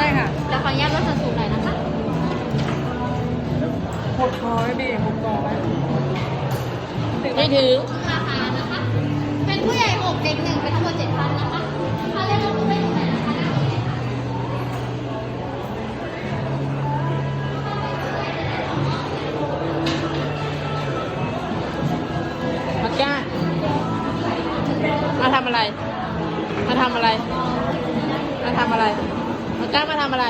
ช่ค่ะจะขออนุญาตลดส่วนสูงหน่อยนะคะหกร้อยเบหกร้อยไม่ถึงราคานะคะ เป็นผู้ใหญ่หกเด็กหนึ่งเป็นทั้งหมดเจ็ดพันนะคะถ้าเรียกว่าผู้ไม่ถูกไหนนะคะมาก้ามาทำอะไร มาทำอะไร มาทำอะไร มาก้ามาทำอะไร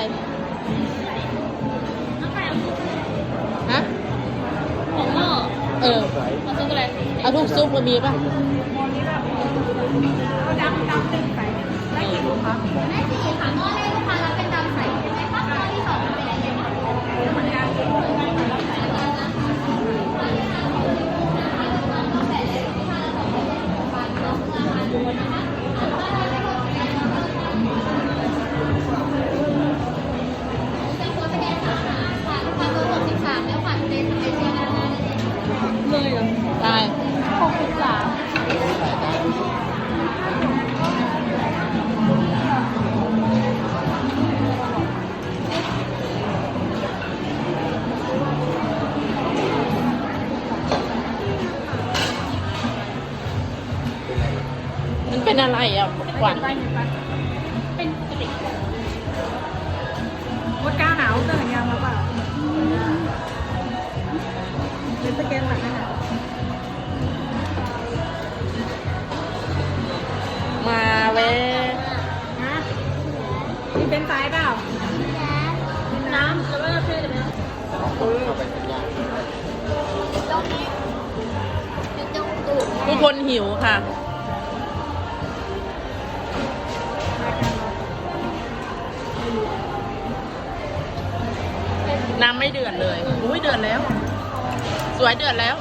ฮะ ของหม้อเออ มาซื้ออะไรเอาทุกซุปมามีป่ะ เอาดำดำหนึ่งใส่ได้กี่ลูกคะ มันเป็นอะไรอะขวัญไปเห็นปะเป็นปกติมดก้าวหนาวเสื้อแขนยาวมาเปล่าเป็นสแกนหลังนะคะมาเว้ยฮะมีเป็นไฟเปล่า น้ำแล้วก็จะซื้อเลยไหมตรงนี้จุดตรงตูดทุกคนหิวค่ะ น้ำไม่เดือดเลยอุ้ยเดือดแล้ว สวยเดือดแล้ว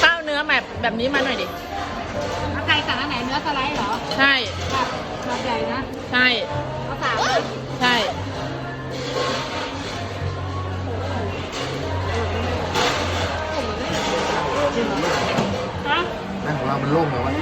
เป้าเนื้อแบบแบบนี้มาหน่อยดิ เอาไก่สั่งอันไหนเนื้อสไลด์เหรอใช่แบบแบบใหญ่นะใช่ เอาสามใช่ ฮะ นั่นของเรามันโล่งเลยวะ